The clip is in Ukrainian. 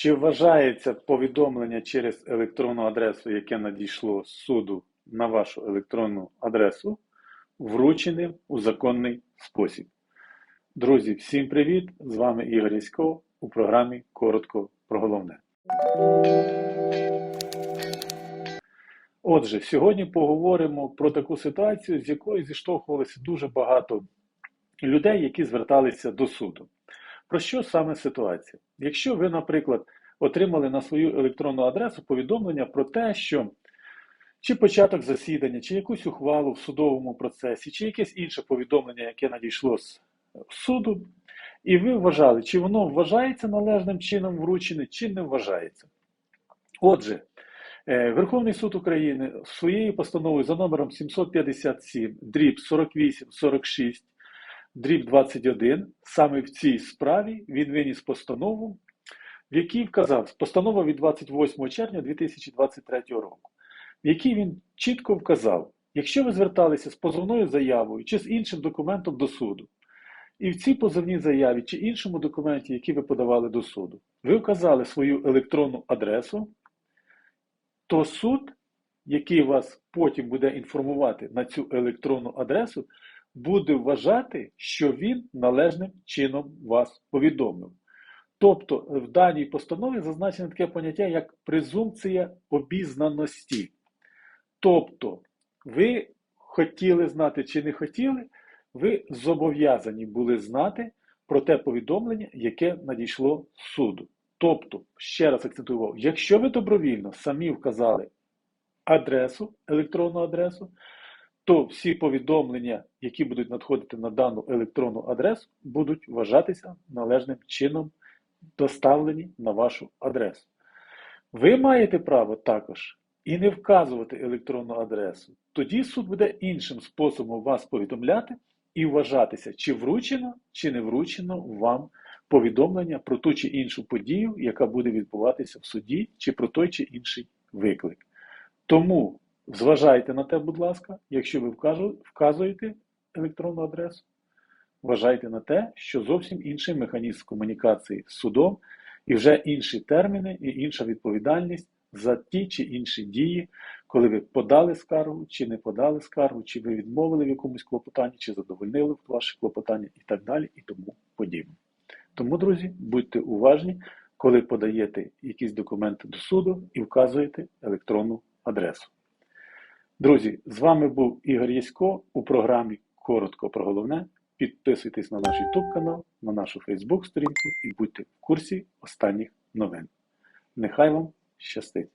Чи вважається повідомлення через електронну адресу, яке надійшло з суду на вашу електронну адресу, врученим у законний спосіб? Друзі, всім привіт! З вами Ігор Ясько у програмі Коротко про головне. Отже, сьогодні поговоримо про таку ситуацію, з якою зіштовхувалося дуже багато людей, які зверталися до суду. Про що саме ситуація? Якщо ви, наприклад, отримали на свою електронну адресу повідомлення про те, що чи початок засідання, чи якусь ухвалу в судовому процесі, чи якесь інше повідомлення, яке надійшло з суду, і ви вважали, чи воно вважається належним чином вручене, чи не вважається. Отже, е, Верховний суд України своєю постановою за номером 757, дріб 4846, дріб 21, саме в цій справі він виніс постанову, в якій вказав постанова від 28 червня 2023 року, в якій він чітко вказав, якщо ви зверталися з позовною заявою чи з іншим документом до суду, і в цій позовній заяві чи іншому документі, який ви подавали до суду, ви вказали свою електронну адресу, то суд, який вас потім буде інформувати на цю електронну адресу, буде вважати, що він належним чином вас повідомив. Тобто в даній постанові зазначено таке поняття, як презумпція обізнаності. Тобто, ви хотіли знати чи не хотіли, ви зобов'язані були знати про те повідомлення, яке надійшло суду. Тобто, ще раз акцентую якщо ви добровільно самі вказали адресу, електронну адресу, то всі повідомлення, які будуть надходити на дану електронну адресу, будуть вважатися належним чином доставлені на вашу адресу. Ви маєте право також і не вказувати електронну адресу. Тоді суд буде іншим способом вас повідомляти і вважатися, чи вручено, чи не вручено вам повідомлення про ту чи іншу подію, яка буде відбуватися в суді, чи про той чи інший виклик. Тому зважайте на те, будь ласка, якщо ви вказуєте електронну адресу, вважайте на те, що зовсім інший механізм комунікації з судом і вже інші терміни і інша відповідальність за ті чи інші дії, коли ви подали скаргу, чи не подали скаргу, чи ви відмовили в якомусь клопотанні, чи задовольнили ваше клопотання і так далі, і тому подібне. Тому, друзі, будьте уважні, коли подаєте якісь документи до суду і вказуєте електронну адресу. Друзі, з вами був Ігор Ясько у програмі Коротко про головне. Підписуйтесь на наш YouTube канал, на нашу Facebook сторінку і будьте в курсі останніх новин. Нехай вам щастить!